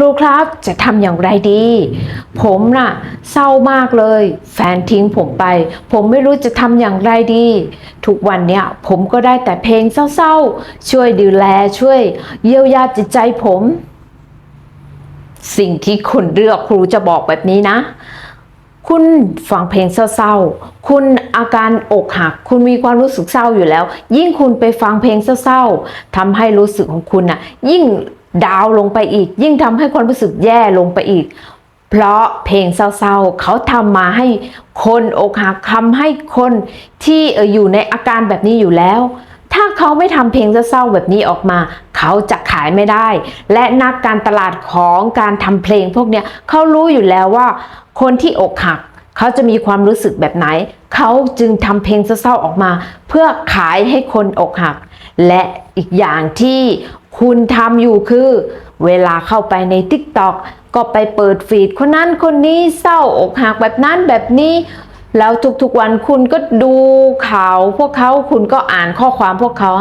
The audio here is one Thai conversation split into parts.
รูครับจะทำอย่างไรดี ผมน่ะเศร้ามากเลย แฟนทิ้งผมไป ผมไม่รู้จะทำอย่างไรดี ทุกวันเนี้ยผมก็ได้แต่เพลงเศร้าๆ ช่วยดูแลช่วยเยียวยาจิตใจผม สิ่งที่คุณเลือกครูจะบอกแบบนี้นะ คุณฟังเพลงเศร้าๆ คุณอาการอกหัก คุณมีความรู้สึกเศร้าอยู่แล้ว ยิ่งคุณไปฟังเพลงเศร้าๆทำให้รู้สึกของคุณน่ะ ยิ่ง ดาวลงไปอีก ยิ่งทำให้ความรู้สึกแย่ลงไปอีก เพราะเพลงเศร้าๆ เขาทำมาให้คนอกหักทำให้คนที่อออยู่ในอาการแบบนี้อยู่แล้ว ถ้าเขาไม่ทำเพลงเศร้าๆแบบนี้ออกมา เขาจะขายไม่ได้ และนักการตลาดของการทำเพลงพวกเนี้ยเขารู้อยู่แล้วว่า คนที่อกหักเขาจะมีความรู้สึกแบบไหน เขาจึงทำเพลงเศร้าๆออกมา เพื่อขายให้คนอกหัก และอีกอย่างที่ คุณทำอยู่คือ เวลาเข้าไปใน t ิ k t o k ก็ไปเปิดฟีดคนนั้นคนนี้เศร้าอกหักแบบนั้นแบบนี้ แล้วทุกๆวันคุณก็ดูข่าวพวกเขาคุณก็อ่านข้อความพวกเขา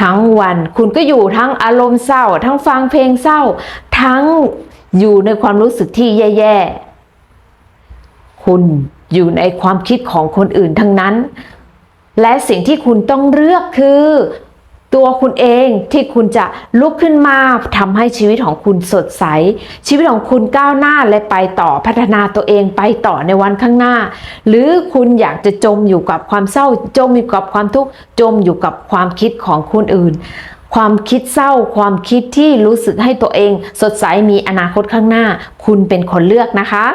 ทั้งวันคุณก็อยู่ทั้งอารมณ์เศร้า ทั้งฟังเพลงเศร้า ทั้งอยู่ในความรู้สึกที่แย่ๆ คุณอยู่ในความคิดของคนอื่นทั้งนั้น และสิ่งที่คุณต้องเลือกคือ ตัวคุณเองที่คุณจะลุกขึ้นมาทำให้ชีวิตของคุณสดใส ชีวิตของคุณก้าวหน้าและไปต่อพัฒนาตัวเองไปต่อในวันข้างหน้า หรือคุณอยากจะจมอยู่กับความเศร้า จมอยู่กับความทุกข์จมอยู่กับความคิดของคนอื่น ความคิดเศร้า ความคิดที่รู้สึกให้ตัวเอง สดใสมีอนาคตข้างหน้า คุณเป็นคนเลือกนะคะ